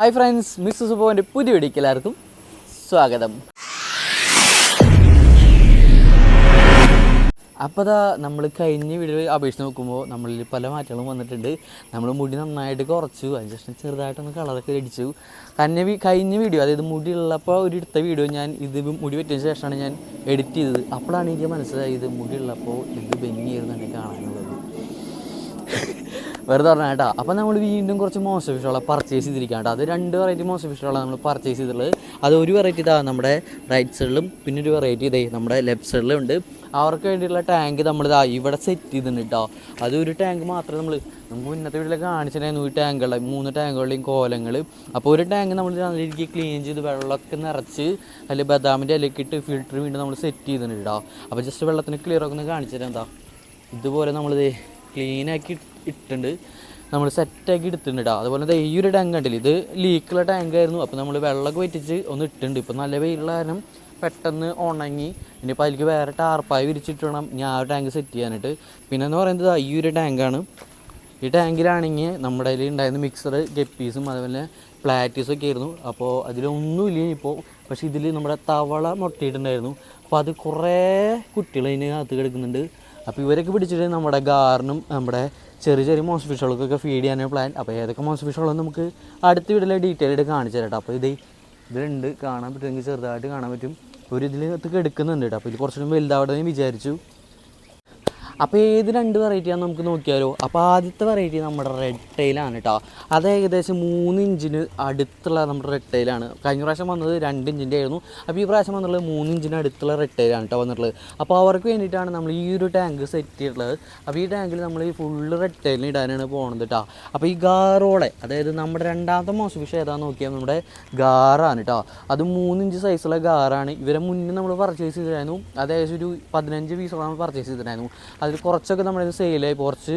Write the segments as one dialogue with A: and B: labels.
A: Hi friends miss സുബോന്റെ പുതിയ വീഡിയോക്ക് എല്ലാവർക്കും സ്വാഗതം. അപ്പോൾ അതാ നമ്മൾ കഴിഞ്ഞ വീഡിയോയിൽ അപേക്ഷിച്ച് നോക്കുമ്പോൾ നമ്മളിൽ പല മാറ്റങ്ങളും വന്നിട്ടുണ്ട്. നമ്മൾ മുടി നന്നായിട്ട് കുറച്ചു അതിന് ശേഷം ചെറുതായിട്ടൊന്ന് കളറൊക്കെ അടിച്ചു. വീ- കഴിഞ്ഞ വീഡിയോ അതായത് മുടി ഉള്ളപ്പോൾ ഒരു എടുത്ത വീഡിയോ ഞാൻ ഇത് മുടി പറ്റിയതിന് ശേഷമാണ് ഞാൻ എഡിറ്റ് ചെയ്തത്. അപ്പോഴാണ് എനിക്ക് മനസ്സിലായത് മുടി ഉള്ളപ്പോൾ ഇത് ഭംഗിയായിരുന്നു എന്നെ കാണാനുള്ളത്. വെറുതെ പറഞ്ഞ കേട്ടോ. അപ്പോൾ നമ്മൾ വീണ്ടും കുറച്ച് മോശം ഫിഷുകളെ പർച്ചേസ് ചെയ്തിരിക്കുകയാണ് കേട്ടോ. അത് രണ്ട് വെറൈറ്റി മോശം ഫിഷുകളാണ് നമ്മൾ പർച്ചേസ് ചെയ്തിട്ടുള്ളത്. അത് ഒരു വെറൈറ്റി ഇതാ നമ്മുടെ റൈറ്റ് സൈഡിലും പിന്നെ ഒരു വെറൈറ്റി ഇതേ നമ്മുടെ ലെഫ്റ്റ് സൈഡിലും ഉണ്ട്. അവർക്ക് വേണ്ടിയിട്ടുള്ള ടാങ്ക് നമ്മൾ ഇതാ ഇവിടെ സെറ്റ് ചെയ്തിട്ടുണ്ട് കേട്ടോ. അത് ഒരു ടാങ്ക് മാത്രമേ നമ്മൾ നമുക്ക് ഇന്നത്തെ വീട്ടിലൊക്കെ കാണിച്ചിട്ടുണ്ടായിരുന്നു ഈ ടാങ്കുകളെ മൂന്ന് ടാങ്കുകളുടെയും കോലങ്ങൾ അപ്പോൾ ഒരു ടാങ്ക് നമ്മൾ നല്ല രീതിക്ക് ക്ലീൻ ചെയ്ത് വെള്ളമൊക്കെ നിറച്ച് അതിൽ ബദാമിന്റെ ഇലയൊക്കെ ഇട്ട് ഫിൽറ്റർ വീണ്ടും നമ്മൾ സെറ്റ് ചെയ്തിട്ടുണ്ട് കേട്ടോ. അപ്പോൾ ജസ്റ്റ് വെള്ളത്തിന് ക്ലിയർ ഒക്കെ ഒന്ന് കാണിച്ചു തരാം എന്താ ഇതുപോലെ നമ്മളിത് ക്ലീനാക്കി ഇട്ടിട്ടുണ്ട്. നമ്മൾ സെറ്റാക്കി എടുത്തിട്ടുണ്ട് അതുപോലെ തന്നെ ഈ ഒരു ടാങ്ക് കണ്ടില്ല? ഇത് ലീക്കുള്ള ടാങ്ക് ആയിരുന്നു. അപ്പോൾ നമ്മൾ വെള്ളമൊക്കെ വെറ്റിച്ച് ഒന്ന് ഇട്ടിട്ടുണ്ട്. ഇപ്പോൾ നല്ല വെയിലുള്ള കാരണം പെട്ടെന്ന് ഉണങ്ങി. ഇനിയിപ്പോൾ അതിലേക്ക് വേറെ ടാർപ്പായി വിരിച്ചിട്ട് വേണം ഞാൻ ആ ടാങ്ക് സെറ്റ് ചെയ്യാനായിട്ട്. പിന്നെ എന്ന് പറയുന്നത് ഈ ഒരു ടാങ്കാണ് ഈ ടാങ്കിലാണെങ്കിൽ നമ്മുടെ കയ്യിൽ ഉണ്ടായിരുന്ന മിക്സർ ഗപ്പീസും അതുപോലെ പ്ലാറ്റീസും ഒക്കെ ആയിരുന്നു. അപ്പോൾ അതിലൊന്നുമില്ല ഇപ്പോൾ പക്ഷേ ഇതിൽ നമ്മുടെ തവള മുട്ടയിട്ടുണ്ടായിരുന്നു. അപ്പോൾ അത് കുറേ കുട്ടികൾ അതിനകത്ത് കിടക്കുന്നുണ്ട്. അപ്പോൾ ഇവരൊക്കെ പിടിച്ചിട്ട് നമ്മുടെ ഗാർഡനും നമ്മുടെ ചെറിയ ചെറിയ മോസ് ഫിഷുകൾക്കൊക്കെ ഫീഡ് ചെയ്യാനാണ് പ്ലാൻ അപ്പോൾ ഏതൊക്കെ മോസ് ഫിഷുകളെന്ന് നമുക്ക് അടുത്ത വീട്ടിലെ ഡീറ്റെയിൽ ആയിട്ട് കാണിച്ചു തരാം അപ്പോൾ ഇത് ഇതിലുണ്ട് കാണാൻ പറ്റുമെങ്കിൽ ചെറുതായിട്ട് കാണാൻ പറ്റും. ഒരു ഇതിലകത്ത് എടുക്കുന്നുണ്ട് കേട്ടോ അപ്പോൾ ഇത് കുറച്ചും വലുതാവട്ടെ വിചാരിച്ചു. അപ്പോൾ ഏത് രണ്ട് വെറൈറ്റിയാണ് നമുക്ക് നോക്കിയാലോ? അപ്പോൾ ആദ്യത്തെ വെറൈറ്റി നമ്മുടെ റെഡ് ടൈലാണ് കേട്ടോ അത് ഏകദേശം മൂന്ന് ഇഞ്ചിന് അടുത്തുള്ള നമ്മുടെ റെഡ് ടൈലാണ് കഴിഞ്ഞ പ്രാവശ്യം വന്നത് രണ്ട് ഇഞ്ചിന്റെ ആയിരുന്നു. അപ്പോൾ ഈ പ്രാവശ്യം വന്നിട്ടുള്ളത് മൂന്ന് ഇഞ്ചിന് അടുത്തുള്ള റെഡ് ടൈലാണ് കേട്ടോ വന്നിട്ടുള്ളത്. അപ്പോൾ അവർക്ക് വേണ്ടിയിട്ടാണ് നമ്മൾ ഈ ഒരു ടാങ്ക് സെറ്റ് ചെയ്തിട്ടുള്ളത്. അപ്പോൾ ഈ ടാങ്കിൽ നമ്മൾ ഈ ഫുള്ള് റെഡ് ടൈലിന് ഇടാനാണ് പോകുന്നത് കേട്ടോ അപ്പോൾ ഈ ഗാറോടെ അതായത് നമ്മുടെ രണ്ടാമത്തെ മോശം വിഷയം ഏതാണെന്ന് നോക്കിയാൽ നമ്മുടെ ഗാറാണ് കേട്ടോ അത് മൂന്ന് ഇഞ്ച് സൈസുള്ള ഗാറാണ്. ഇവരെ മുന്നേ നമ്മൾ പർച്ചേസ് ചെയ്തിട്ടായിരുന്നു അതായത് ഒരു പതിനഞ്ച് പീസോളം നമ്മൾ പർച്ചേസ് ചെയ്തിട്ടുണ്ടായിരുന്നു. അതിൽ കുറച്ചൊക്കെ നമ്മുടെ സെയിലായി കുറച്ച്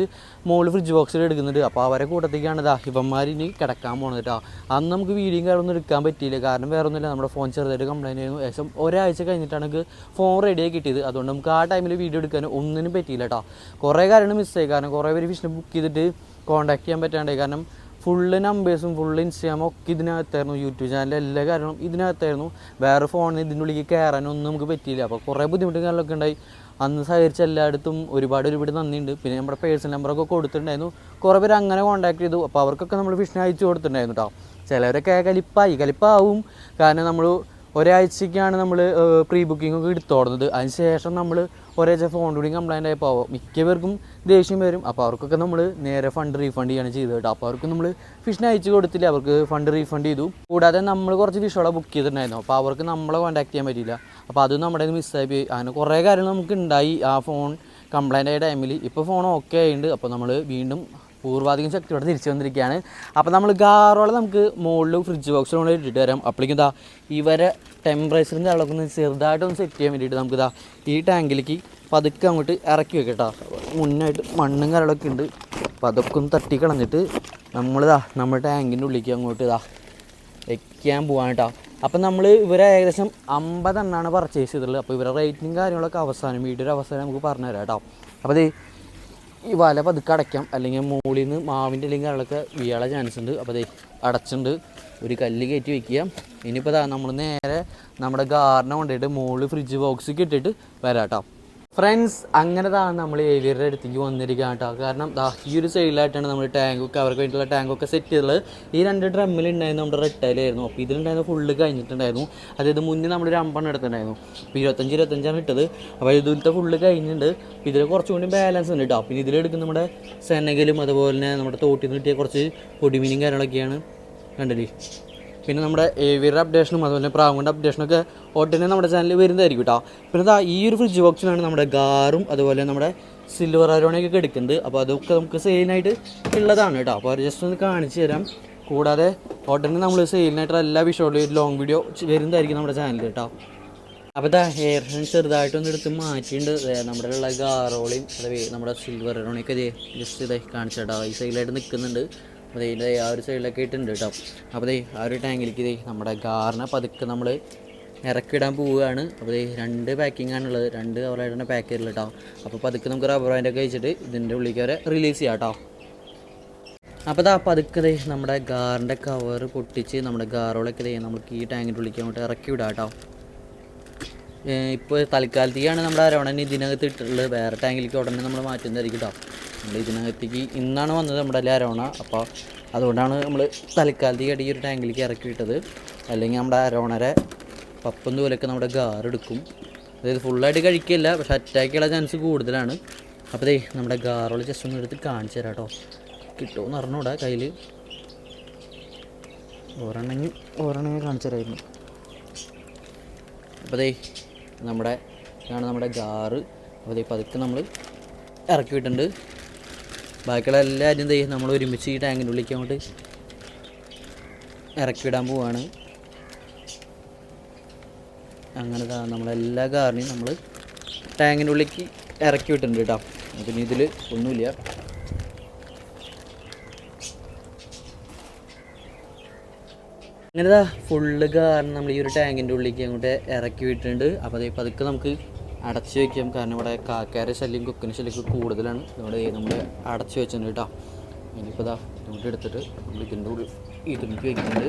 A: മുകളിൽ ഫ്രിഡ്ജ് ബോക്സിൽ എടുക്കുന്നുണ്ട്. അപ്പോൾ അവരെ കൂട്ടത്തേക്കാണ് ഇതാ. ഇവന്മാരി ഇനി കിടക്കാൻ പോകുന്നത് കേട്ടോ അന്ന് നമുക്ക് വീഡിയോയും കാര്യമൊന്നും എടുക്കാൻ പറ്റിയില്ല. കാരണം വേറെ ഒന്നുമില്ല. നമ്മുടെ ഫോൺ ചെറുതായിട്ട് കംപ്ലൈന്റ് ആയിരുന്നു ഏകദേശം ഒരാഴ്ച കഴിഞ്ഞിട്ടാണ് എനിക്ക് ഫോൺ റെഡിയായി കിട്ടിയത്. അതുകൊണ്ട് നമുക്ക് ആ ടൈമിൽ വീഡിയോ എടുക്കാൻ ഒന്നിനും പറ്റിയില്ല കേട്ടോ കുറേ കാര്യങ്ങൾ മിസ്സായി കാരണം കുറേ പേര് ഫിഷിനെ ബുക്ക് ചെയ്തിട്ട് കോൺടാക്ട് ചെയ്യാൻ പറ്റാണ്ടായി. കാരണം ഫുള്ള് നമ്പേഴ്സും ഫുള്ള് ഇൻസ്റ്റാഗ്രാമും ഒക്കെ ഇതിനകത്തായിരുന്നു. യൂട്യൂബ് ചാനലിലെ എല്ലാ കാര്യങ്ങളും ഇതിനകത്തായിരുന്നു. വേറെ ഫോണിൽ ഇതിന്റെ ഉള്ളിലേക്ക് കയറാനൊന്നും നമുക്ക് പറ്റിയില്ല. അപ്പോൾ കുറേ ബുദ്ധിമുട്ടും കാര്യങ്ങളൊക്കെ ഉണ്ടായി. അന്ന് സഹകരിച്ച എല്ലായിടത്തും ഒരുപാട് ഒരുപാട് നന്ദിയുണ്ട്. പിന്നെ നമ്മുടെ പേഴ്സണൽ നമ്പറൊക്കെ കൊടുത്തിട്ടുണ്ടായിരുന്നു. കുറേ പേര് അങ്ങനെ കോൺടാക്ട് ചെയ്തു. അപ്പോൾ അവർക്കൊക്കെ നമ്മൾ ഫിഷിനെ അയച്ചു കൊടുത്തിട്ടുണ്ടായിരുന്നു കേട്ടോ ചിലവരൊക്കെ കലിപ്പായി. കലിപ്പാവും. കാരണം നമ്മൾ ഒരാഴ്ചയ്ക്കാണ് നമ്മൾ പ്രീ ബുക്കിംഗ് ഒക്കെ എടുത്തോടുന്നത്. അതിന് ശേഷം നമ്മൾ ഒരാഴ്ച ഫോൺ കൂടി കംപ്ലൈന്റ് ആയപ്പോൾ മിക്ക പേർക്കും ദേഷ്യം വരും. അപ്പോൾ അവർക്കൊക്കെ നമ്മൾ നേരെ ഫണ്ട് റീഫണ്ട് ചെയ്യാണ് ചെയ്തത് കേട്ടോ. അപ്പോൾ അവർക്ക് നമ്മൾ ഫിഷിനെ അയച്ചു കൊടുത്തില്ല. അവർക്ക് ഫണ്ട് റീഫണ്ട് ചെയ്തു. കൂടാതെ നമ്മൾ കുറച്ച് ഫിഷുകളെ ബുക്ക് ചെയ്തിട്ടുണ്ടായിരുന്നു. അപ്പോൾ അവർക്ക് നമ്മളെ കോൺടാക്ട് ചെയ്യാൻ പറ്റിയില്ല. അപ്പോൾ അത് നമ്മുടെ മിസ്സായി പോയി അങ്ങനെ കുറേ കാര്യങ്ങൾ നമുക്ക് ഉണ്ടായി ആ ഫോൺ കംപ്ലൈന്റ് ആയ ടൈമിൽ ഇപ്പോൾ ഫോൺ ഓക്കെ ആയിട്ടുണ്ട് അപ്പോൾ നമ്മൾ വീണ്ടും പൂർവാധികം ശക്തിയോടെ തിരിച്ചു വന്നിരിക്കുകയാണ്. അപ്പോൾ നമ്മൾ ഗാറോളം നമുക്ക് മുകളിൽ ഫ്രിഡ്ജ് കൊണ്ട് ഇട്ടിട്ട് വരാം. അപ്പോഴേക്കും ഇതാ ഇവരെ ടെമ്പറേച്ചറിന്റെ അളവൊക്കെ ചെറുതായിട്ടൊന്ന് സെറ്റ് ചെയ്യാൻ വേണ്ടിയിട്ട് നമുക്കിതാ ഈ ടാങ്കിലേക്ക് പതുക്കെ അങ്ങോട്ട് ഇറക്കി വെക്കട്ടോ മുന്നായിട്ട് മണ്ണും കാര്യങ്ങളൊക്കെ ഉണ്ട്. അപ്പോൾ അതൊക്കെ ഒന്ന് തട്ടി കളഞ്ഞിട്ട് നമ്മളിതാ നമ്മുടെ ടാങ്കിന്റെ ഉള്ളിലേക്ക് അങ്ങോട്ട് ഇതാ വെക്കാൻ പോവാണ് കേട്ടോ അപ്പം നമ്മൾ ഇവരെ ഏകദേശം അമ്പതെണ്ണാണ് പർച്ചേസ് ചെയ്തിട്ടുള്ളത്. അപ്പോൾ ഇവരെ റേറ്റിംഗ് കാര്യങ്ങളൊക്കെ അവസാനം വീഡിയോയുടെ അവസാനം നമുക്ക് പറഞ്ഞു തരാം കേട്ടോ അപ്പോൾ ഇത് ഈ വല പതുക്കെ അടയ്ക്കാം. അല്ലെങ്കിൽ മുകളിൽ നിന്ന് മാവിന്റെ അല്ലെങ്കിൽ കാര്യങ്ങളൊക്കെ വീഴാൻ ചാൻസ് ഉണ്ട്. അപ്പോൾ അതേ അടച്ചിട്ടുണ്ട്. ഒരു കല്ല് കയറ്റി വെക്കുക. ഇനിയിപ്പോൾ നമ്മൾ നേരെ നമ്മുടെ ഗാർഡനെ കൊണ്ടുപോയിട്ട് മുകളിൽ ഫ്രിഡ്ജ് ബോക്സ് ഇട്ടിട്ട് വരാം കേട്ടോ ഫ്രണ്ട്സ് അങ്ങനെതാണ് നമ്മൾ ഏവിയറുടെ അടുത്തേക്ക് വന്നിരിക്കുകയാണ് കേട്ടോ. കാരണം ദാ ഈ ഒരു സൈഡിലായിട്ടാണ് നമ്മൾ ടാങ്കൊക്കെ അവർക്ക് വേണ്ടിയിട്ടുള്ള ടാങ്കൊക്കെ സെറ്റ് ചെയ്തിട്ടുള്ളത് ഈ രണ്ട് ഡ്രമ്മിലുണ്ടായിരുന്നു നമ്മുടെ റെട്ടയിലായിരുന്നു അപ്പോൾ ഇതിലുണ്ടായിരുന്ന ഫുള്ള് കഴിഞ്ഞിട്ടുണ്ടായിരുന്നു. അതായത് മുന്നേ നമ്മളൊരു അമ്പണ്ണം എടുത്തിട്ടുണ്ടായിരുന്നു. അപ്പോൾ ഇരുപത്തഞ്ച് ഇരുപത്തഞ്ചാണ് ഇട്ടത്. അപ്പോൾ ഇതിലത്തെ ഫുള്ള് കഴിഞ്ഞിട്ടുണ്ട്. അപ്പോൾ ഇതിൽ കുറച്ചും കൂടി ബാലൻസ് ഉണ്ട് കേട്ടോ. പിന്നെ ഇതിലെടുക്കുന്ന നമ്മുടെ സെനകലും അതുപോലെ തന്നെ നമ്മുടെ തോട്ടിൽ നിന്ന് കിട്ടിയ കുറച്ച് പൊടിമീനും കാര്യങ്ങളൊക്കെയാണ് കണ്ടില്ലേ? പിന്നെ നമ്മുടെ ഏവിയർ അപ്ഡേഷനും അതുപോലെ പ്രാവുകൊണ്ട് അപ്ഡേഷനൊക്കെ ഉടനെ നമ്മുടെ ചാനലിൽ വരുന്നതായിരിക്കും കേട്ടോ പിന്നെ ദാ ഈ ഒരു ഫ്രിഡ്ജ് ബോക്സിലാണ് നമ്മുടെ ഗാറും അതുപോലെ നമ്മുടെ സിൽവർ അരോണയൊക്കെ എടുക്കുന്നത്. അപ്പോൾ അതൊക്കെ നമുക്ക് സെയിലിനായിട്ട് ഉള്ളതാണ് കേട്ടോ അപ്പോൾ ജസ്റ്റ് ഒന്ന് കാണിച്ചു തരാം. കൂടാതെ ഉടനെ നമ്മൾ സെയിലിനായിട്ടുള്ള എല്ലാ വിഷയമുള്ള ലോങ് വീഡിയോ വരുന്നതായിരിക്കും നമ്മുടെ ചാനലിൽ കേട്ടോ അപ്പോൾ ഇതാ ഹെയർ ഹെൻ ചെറുതായിട്ടൊന്ന് എടുത്ത് മാറ്റിയിട്ടുണ്ട്. നമ്മുടെ ഉള്ള ഗാറോളിയും അതെ നമ്മുടെ സിൽവർ അരോണയൊക്കെ ഇതേ ജസ്റ്റ് ഇതായി കാണിച്ചു കേട്ടോ ഈ സൈഡിലായിട്ട് നിൽക്കുന്നുണ്ട് അപ്പോൾ ഇതിന്റെ ആ ഒരു സൈഡിലൊക്കെ ഇട്ടുണ്ട് കേട്ടോ. അപ്പോൾ ദേ ആ ഒരു ടാങ്കിലേക്ക് ഇതേ നമ്മുടെ ഗാറിനെ പതുക്കെ നമ്മൾ ഇറക്കിടാൻ പോവുകയാണ്. അപ്പോൾ ദേ രണ്ട് പാക്കിംഗ് ആണുള്ളത്. രണ്ട് കവറായിട്ട് തന്നെ പാക്ക് ചെയ്തിട്ടുള്ളത് കേട്ടോ. അപ്പോൾ പതുക്കെ നമുക്ക് റബ്ബർ ബാൻഡ് ഒക്കെ വെച്ചിട്ട് ഇതിന്റെ ഉള്ളിലേക്ക് വരെ റിലീസ് ചെയ്യാം കേട്ടോ. അപ്പോൾ ഇതാ പതുക്കെ ദേ നമ്മുടെ ഗാറിന്റെ കവർ പൊട്ടിച്ച് നമ്മുടെ ഗാറുകളൊക്കെ ദേ നമുക്ക് ഈ ടാങ്കിന്റെ ഉള്ളിലേക്ക് അങ്ങോട്ട് ഇറക്കി വിടാം കേട്ടോ. ഇപ്പോൾ തൽക്കാലത്തേക്കാണ് നമ്മുടെ അരവണൻ ഇതിനകത്ത് ഇട്ടിട്ടുള്ളത്. വേറെ ടാങ്കിലേക്ക് ഉടനെ നമ്മൾ മാറ്റുന്നതായിരിക്കും കേട്ടോ. നമ്മൾ ഇതിനകത്തേക്ക് ഇന്നാണ് വന്നത് നമ്മുടെ അരവണ അപ്പോൾ അതുകൊണ്ടാണ് നമ്മൾ തൽക്കാലത്തേക്ക് അടി ഒരു ടാങ്കിലേക്ക് ഇറക്കി വിട്ടത് അല്ലെങ്കിൽ നമ്മുടെ അരവണരെ പപ്പം തൂലൊക്കെ നമ്മുടെ ഗാറെടുക്കും അതായത് ഫുള്ളായിട്ട് കഴിക്കില്ല പക്ഷെ അറ്റാക്ക് ചെയ്യാനുള്ള ചാൻസ് കൂടുതലാണ്. അപ്പോൾ ദേ നമ്മുടെ ഗാറുള്ള ജസ്റ്റ് ഒന്ന് എടുത്ത് കാണിച്ചു തരാം കേട്ടോ കിട്ടുമെന്ന് അറിഞ്ഞൂടാ കയ്യിൽ ഒരെണ്ണെങ്കിൽ ഒരെണ്ണമെങ്കിൽ കാണിച്ചു തരായിരുന്നു. അപ്പോൾ ദേ നമ്മുടെ ഇതാണ് നമ്മുടെ ഗാറ്. അപ്പോൾ ദേ പതുക്കെ നമ്മൾ ഇറക്കി വിട്ടിട്ടുണ്ട് ബാക്കിയുള്ള എല്ലാവരും ദേ നമ്മൾ ഒരുമിച്ച് ഈ ടാങ്കിന്റെ ഉള്ളിലേക്ക് അങ്ങോട്ട് ഇറക്കിവിടാൻ പോവാണ്. അങ്ങനെ നമ്മളെല്ലാ കാറിനെയും നമ്മൾ ടാങ്കിന്റെ ഉള്ളിലേക്ക് ഇറക്കി വിട്ടിട്ടുണ്ട് കേട്ടോ. പിന്നെ ഇതിൽ ഒന്നുമില്ല. അങ്ങനെതാ ഫുള്ള് കാരണം നമ്മൾ ഈ ഒരു ടാങ്കിന്റെ ഉള്ളിലേക്ക് അങ്ങോട്ട് ഇറക്കി വിട്ടിട്ടുണ്ട്. അപ്പോൾ അതേ പതുക്കെ നമുക്ക് അടച്ചു വെക്കാം കാരണം ഇവിടെ കാക്കാര ശല്യം കൊക്കിന് ശല്യം കൂടുതലാണ്. അതുകൊണ്ട് നമ്മൾ അടച്ചു വെച്ചിട്ടുണ്ട് കേട്ടോ. ഇനിയിപ്പോൾ ഇതാ ഇങ്ങോട്ട് എടുത്തിട്ട് നമ്മൾ ഇതിന്റെ ഉള്ളിൽ ഇതിലേക്ക് വെക്കുന്നുണ്ട്.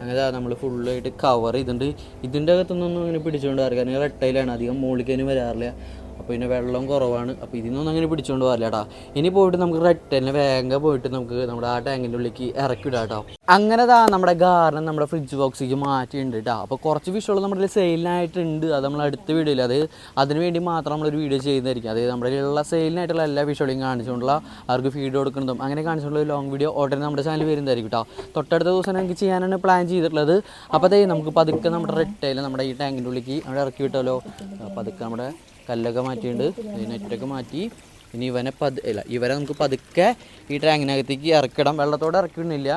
A: അങ്ങനെ നമ്മൾ ഫുള്ളായിട്ട് കവർ ചെയ്തിട്ടുണ്ട്. ഇതിന്റെ അകത്തൊന്നും അങ്ങനെ പിടിച്ചുകൊണ്ട് കാരണം റെട്ടയിലാണ് അധികം മുകളിലേക്ക് വരാറില്ല. അപ്പോൾ പിന്നെ വെള്ളം കുറവാണ്. അപ്പോൾ ഇതിനൊന്നും അങ്ങനെ പിടിച്ചുകൊണ്ട് കേട്ടോ ഇനി പോയിട്ട് നമുക്ക് റെട്ടലിനെ വേഗം പോയിട്ട് നമുക്ക് നമ്മുടെ ആ ടാങ്കിന്റെ ഉള്ളിലേക്ക് ഇറക്കി വിടാം കേട്ടോ അങ്ങനെ താ നമ്മുടെ ഗാർഡൻ നമ്മുടെ ഫ്രിഡ്ജ് ബോക്സിലേക്ക് മാറ്റിയിട്ടുണ്ട് കേട്ടോ അപ്പോൾ കുറച്ച് ഫിഷുകൾ നമ്മുടെ സെയിലിനായിട്ടുണ്ട് അത് നമ്മൾ അടുത്ത വീഡിയോയിൽ അത് അതിന് വേണ്ടി മാത്രം നമ്മളൊരു വീഡിയോ ചെയ്യുന്നതായിരിക്കും. അതായത് നമ്മുടെ ഉള്ള സെയിലിനായിട്ടുള്ള എല്ലാ ഫിഷുകളെയും കാണിച്ചുകൊണ്ടുള്ള അവർക്ക് ഫീഡ് കൊടുക്കുന്നതും അങ്ങനെ കാണിച്ചുകൊണ്ടുള്ള ലോങ് വീഡിയോ ഉടനെ നമ്മുടെ ചാനൽ വരുന്നതായിരിക്കും കേട്ടോ തൊട്ടടുത്ത ദിവസം എനിക്ക് ചെയ്യാനാണ് പ്ലാൻ ചെയ്തിട്ടുള്ളത്. അപ്പോൾ അതേ നമുക്ക് പതുക്കെ നമ്മുടെ റെട്ടയിൽ നമ്മുടെ ഈ ടാങ്കിന്റെ ഉള്ളിലേക്ക് അവിടെ ഇറക്കി വിട്ടാലോ പതുക്കെ നമ്മുടെ കല്ലൊക്കെ മാറ്റിയിട്ടുണ്ട്. നെറ്റൊക്കെ മാറ്റി. ഇനി ഇവനെ പത് ഇല്ല ഇവരെ നമുക്ക് പതുക്കെ ഈ ടാങ്കിനകത്തേക്ക് ഇറക്കിടാം. വെള്ളത്തോടെ ഇറക്കിയിടുന്നില്ല.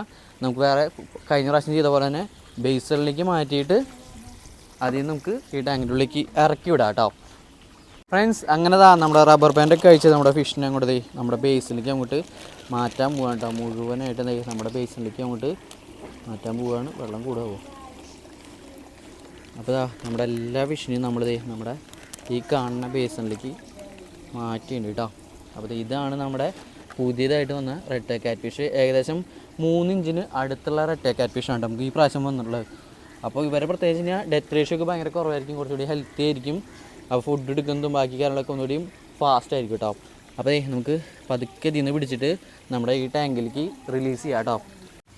A: നമുക്ക് വേറെ കഴിഞ്ഞ പ്രാവശ്യം ചെയ്ത പോലെ തന്നെ ബേസിലേക്ക് മാറ്റിയിട്ട് അതിൽ നിന്ന് നമുക്ക് ഈ ടാങ്കിന്റെ ഉള്ളിലേക്ക് ഇറക്കി വിടാം കേട്ടോ. ഫ്രണ്ട്സ് അങ്ങനെ താ നമ്മുടെ റബ്ബർ ബാൻഡൊക്കെ കഴിച്ച് നമ്മുടെ ഫിഷിനെ അങ്ങോട്ട് നമ്മുടെ ബേസിലേക്ക് അങ്ങോട്ട് മാറ്റാൻ പോവാണ് കേട്ടോ. മുഴുവനായിട്ട് നമ്മുടെ ബേസിലേക്ക് അങ്ങോട്ട് മാറ്റാൻ പോവുകയാണ് വെള്ളം കൂടാവോ? അപ്പോൾ നമ്മുടെ എല്ലാ ഫിഷിനെയും നമ്മൾ ദേ നമ്മുടെ ഈ കാണുന്ന ബേസണിലേക്ക് മാറ്റിയിട്ടുണ്ട് കേട്ടോ അപ്പോൾ ഇതാണ് നമ്മുടെ പുതിയതായിട്ട് വന്ന റെഡ് കാറ്റ് ഫിഷ് ഏകദേശം മൂന്ന് ഇഞ്ചിന് അടുത്തുള്ള റെഡ് കാറ്റ് ഫിഷാണ് നമുക്ക് ഈ പ്രാവശ്യം വന്നിട്ടുള്ളത്. അപ്പോൾ ഇവരെ പ്രത്യേകിച്ച് കഴിഞ്ഞാൽ ഡെത്ത് റേഷ്യോ ഒക്കെ ഭയങ്കര കുറവായിരിക്കും. കുറച്ചുകൂടി ഹെൽത്തി ആയിരിക്കും. അപ്പോൾ ഫുഡ് എടുക്കുന്നതും ബാക്കി കാര്യങ്ങളൊക്കെ ഒന്നുകൂടി ഫാസ്റ്റ് ആയിരിക്കും കേട്ടോ അപ്പോൾ നമുക്ക് പതുക്കെ ഇതിൽ പിടിച്ചിട്ട് നമ്മുടെ ഈ ടാങ്കിലേക്ക് റിലീസ് ചെയ്യാം കേട്ടോ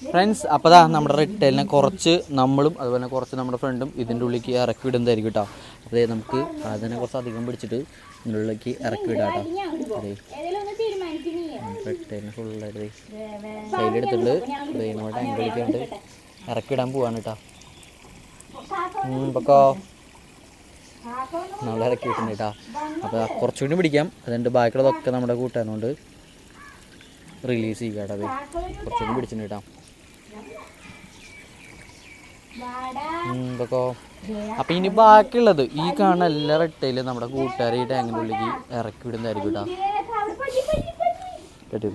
A: ഫ്രണ്ട്സ് അപ്പോൾ ദാ നമ്മുടെ റിട്ടേലിനെ കുറച്ച് നമ്മളും അതുപോലെ കുറച്ച് നമ്മുടെ ഫ്രണ്ടും ഇതിന്റെ ഉള്ളിലേക്ക് ഇറക്കി വിടുന്നതായിരിക്കും കേട്ടോ അപ്പോൾ നമുക്ക് അതിനെ കുറച്ച് അധികം പിടിച്ചിട്ട് ഇതിന്റെ ഉള്ളിലേക്ക് ഇറക്കി വിടാം കേട്ടോ അതെ. റിട്ടേലിനെ ഫുള്ളായിട്ട് കയ്യിലെടുത്തിട്ട് നമ്മുടെ ടാങ്കിലേക്ക് ഇറക്കി വിടാൻ പോവാണ് കേട്ടോ പൊക്കോ. നമ്മൾ ഇറക്കി വിട്ടുണ്ട് കേട്ടോ അപ്പോൾ കുറച്ചുകൂടി പിടിക്കാം. അതിന്റെ ബാക്കിയുള്ളതൊക്കെ നമ്മുടെ കൂട്ടാനുകൊണ്ട് റിലീസ് ചെയ്യുക കേട്ടോ അത് കുറച്ചുകൂടി പിടിച്ചിട്ടുണ്ട് കേട്ടോ ഇതൊക്കെ അപ്പൊ ഇനി ബാക്കിയുള്ളത് ഈ കാണുന്ന എല്ലാ റെട്ടയിലും നമ്മുടെ കൂട്ടുകാരെ ഈ ടാങ്കിന്റെ ഉള്ളിലേക്ക് ഇറക്കി വിടുന്നതായിരിക്കും കേട്ടോ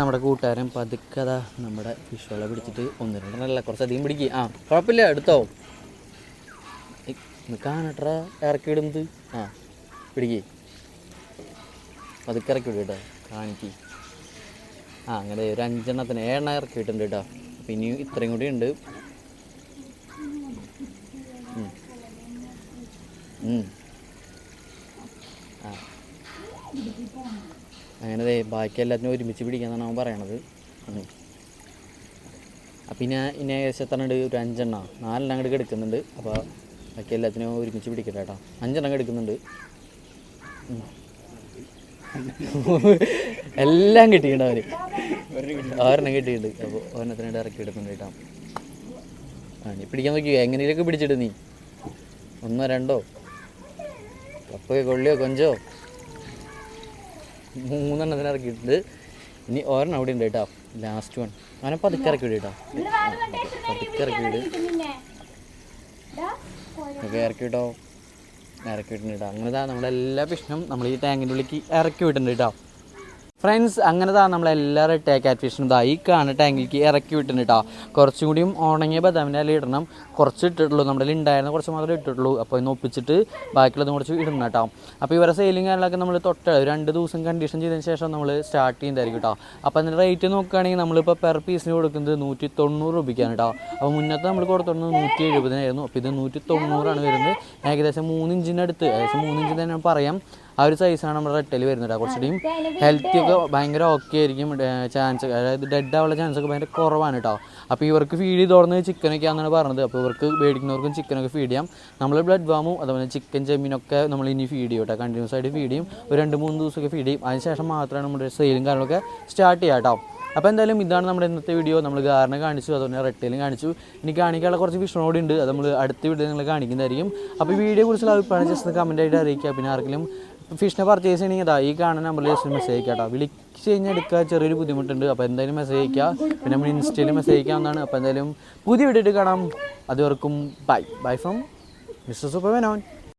A: നമ്മുടെ കൂട്ടുകാരൻ പതുക്കത നമ്മുടെ ഫിഷുകളെ പിടിച്ചിട്ട് ഒന്ന് രണ്ട് രണ്ടെണ്ണല്ല കുറച്ചധികം പിടിക്കുക ആ കുഴപ്പമില്ല എടുത്തോ കാണട്ര ഇറക്കി വിടുന്നത്. ആ പിടിക്കേ. പതുക്കെ ഇറക്കി വിടും കേട്ടോ കാണിക്ക്. ആ അങ്ങനെ ഒരു അഞ്ചെണ്ണത്തിന് ഏഴെണ്ണം ഇറക്കി വിട്ടുണ്ട് കേട്ടോ അപ്പം ഇനിയും ഇത്രയും കൂടി ഉണ്ട്. അങ്ങനെ ദേ ബാക്കി എല്ലാത്തിനും ഒരുമിച്ച് പിടിക്കാന്നാണ് അവൻ പറയണത്. പിന്നെ അപ്പം ഇനി ഇനി ഏകദേശം എത്ര ഉണ്ട്? ഒരു അഞ്ചെണ്ണം. നാലെണ്ണം അങ്ങോട്ട് എടുക്കുന്നുണ്ട് അപ്പോൾ ബാക്കി എല്ലാത്തിനും ഒരുമിച്ച് പിടിക്കട്ടെ കേട്ടോ. അഞ്ചെണ്ണം എടുക്കുന്നുണ്ട്. എല്ലാം കിട്ടിയിട്ടുണ്ട് അവന്. ഒരെണ്ണം കിട്ടിയിട്ടുണ്ട്. അപ്പോൾ ഒരെണ്ണത്തിനായിട്ട് ഇറക്കി എടുക്കുന്നുണ്ട് കേട്ടോ. ആ നീ പിടിക്കാൻ നോക്കി എങ്ങനെയൊക്കെ പിടിച്ചിട്ട് നീ? ഒന്നോ രണ്ടോ? കപ്പയോ കൊള്ളിയോ കൊഞ്ചോ? മൂന്നെണ്ണത്തിന് ഇറക്കിയിട്ടുണ്ട് ഇനി ഒരെണ്ണം അവിടെ ഉണ്ട് കേട്ടോ. ലാസ്റ്റ് വൺ അവനെ പതുക്കെ ഇറക്കി വിട് കേട്ടോ. പതുക്കെ ഇറക്കി വിട്. ഒക്കെ ഇറക്കി വിട്ടോ. ഇറക്കി വിട്ടിട്ടുണ്ട് കേട്ടോ. അങ്ങനെ നമ്മളെല്ലാ നമ്മുടെ എല്ലാ ഫിഷിനും നമ്മൾ ഈ ടാങ്കിന്റെ ഉള്ളിലേക്ക് ഇറക്കി വിട്ടിട്ടുണ്ട് കേട്ടോ. ഫ്രണ്ട്സ് അങ്ങനെ താ ടേക്ക് ഫിഷിനും ഇതാ ഈ കാണുന്ന ടാങ്കിലേക്ക് ഇറക്കി വിട്ടുണ്ട് കേട്ടോ കുറച്ചും കൂടിയും ഉണങ്ങിയ ബദാമിന്റെ ഇല ഇടണം. കുറച്ച് ഇട്ടിട്ടുള്ളൂ നമ്മുടെ ഉണ്ടായിരുന്ന കുറച്ച് മാത്രമേ ഇട്ടിട്ടുള്ളൂ. അപ്പോൾ ഇന്ന് ഒപ്പിച്ചിട്ട് ബാക്കിയുള്ളതും കുറച്ച് ഇടണം കേട്ടോ അപ്പോൾ ഇവരെ സെയിലിംഗ് കാര്യങ്ങളൊക്കെ നമ്മൾ തൊട്ട് രണ്ട് ദിവസം കണ്ടീഷൻ ചെയ്തതിന് ശേഷം നമ്മൾ സ്റ്റാർട്ട് ചെയ്യുന്നതായിരിക്കും കേട്ടോ അപ്പോൾ അതിന്റെ റേറ്റ് നോക്കുകയാണെങ്കിൽ നമ്മളിപ്പോൾ പെർ പീസിന് കൊടുക്കുന്നത് നൂറ്റി തൊണ്ണൂറ് രൂപയ്ക്കാണ് കേട്ടോ അപ്പോൾ മുന്നത്തെ നമ്മൾ കൊടുത്തിരുന്നത് നൂറ്റി എഴുപതിനായിരുന്നു അപ്പോൾ ഇത് നൂറ്റി തൊണ്ണൂറാണ് വരുന്നത് ഏകദേശം മൂന്ന് ഇഞ്ചിന്റെ അടുത്ത് ഏകദേശം മൂന്ന് ഇഞ്ച് തന്നെ പറയാം. ആ ഒരു സൈസാണ് നമ്മുടെ റെട്ടയിൽ വരുന്നത് കുറച്ചുകൂടിയും ഹെൽത്തി ഒക്കെ ഭയങ്കര ഓക്കെ ആയിരിക്കും ചാൻസ് അതായത് ഡെഡ് ആവാനുള്ള ചാൻസ് ഒക്കെ ഭയങ്കര കുറവാണ് കേട്ടോ അപ്പോൾ ഇവർക്ക് ഫീഡ് ചെയ്ത് തുടർന്ന് ചിക്കനൊക്കെ ആണെന്നാണ് പറഞ്ഞത്. അപ്പോൾ ഇവർക്ക് മേടിക്കുന്നവർക്കും ചിക്കനൊക്കെ ഫീഡ് ചെയ്യാം. നമ്മൾ ബ്ലഡ് വാമും അതുപോലെ ചിക്കൻ ചെമ്മീനൊക്കെ നമ്മൾ ഇനി ഫീഡ് ചെയ്യും കേട്ടോ കണ്ടിന്യൂസ് ആയിട്ട് ഫീഡ് ചെയ്യും. ഒരു രണ്ട് മൂന്ന് ദിവസമൊക്കെ ഫീഡ് ചെയ്യും. അതിനുശേഷം മാത്രമാണ് നമ്മുടെ സെയിലും കാര്യങ്ങളൊക്കെ സ്റ്റാർട്ട് ചെയ്യാം കേട്ടോ അപ്പോൾ എന്തായാലും ഇതാണ് നമ്മുടെ ഇന്നത്തെ വീഡിയോ നമ്മൾ ഗാറിനെ കാണിച്ചു അതുപോലെ റെട്ടയിലും കാണിച്ചു. ഇനി കാണിക്കാനുള്ള കുറച്ച് വിഷണോട് ഉണ്ട്. അത് നമ്മൾ അടുത്ത വീഡിയോ നിങ്ങൾ കാണിക്കുന്നതായിരിക്കും. അപ്പോൾ ഈ വീഡിയോ കുറിച്ചുള്ള അഭിപ്രായം ജസ്റ്റ് കമന്റ് ആയിട്ട് അറിയിക്കുക. പിന്നെ ആർക്കെങ്കിലും ഫിഷിനെ പർച്ചേസ് ചെയ്യണമെങ്കിൽ ഇതാ ഈ കാണുന്ന നമ്പറിൽ ജസ്റ്റ് മെസ്സേജ് കേട്ടോ വിളിച്ച് കഴിഞ്ഞാൽ എടുക്കുക ചെറിയൊരു ബുദ്ധിമുട്ടുണ്ട്. അപ്പോൾ എന്തായാലും മെസ്സേജ് അയക്കുക പിന്നെ നമ്മൾ ഇൻസ്റ്റയിൽ മെസ്സേജ് അയക്കാവുന്നതാണ്. അപ്പോൾ എന്തായാലും പുതിയ വീഡിയോ കാണാം. അതുവർക്കും bye bye from mister super Menon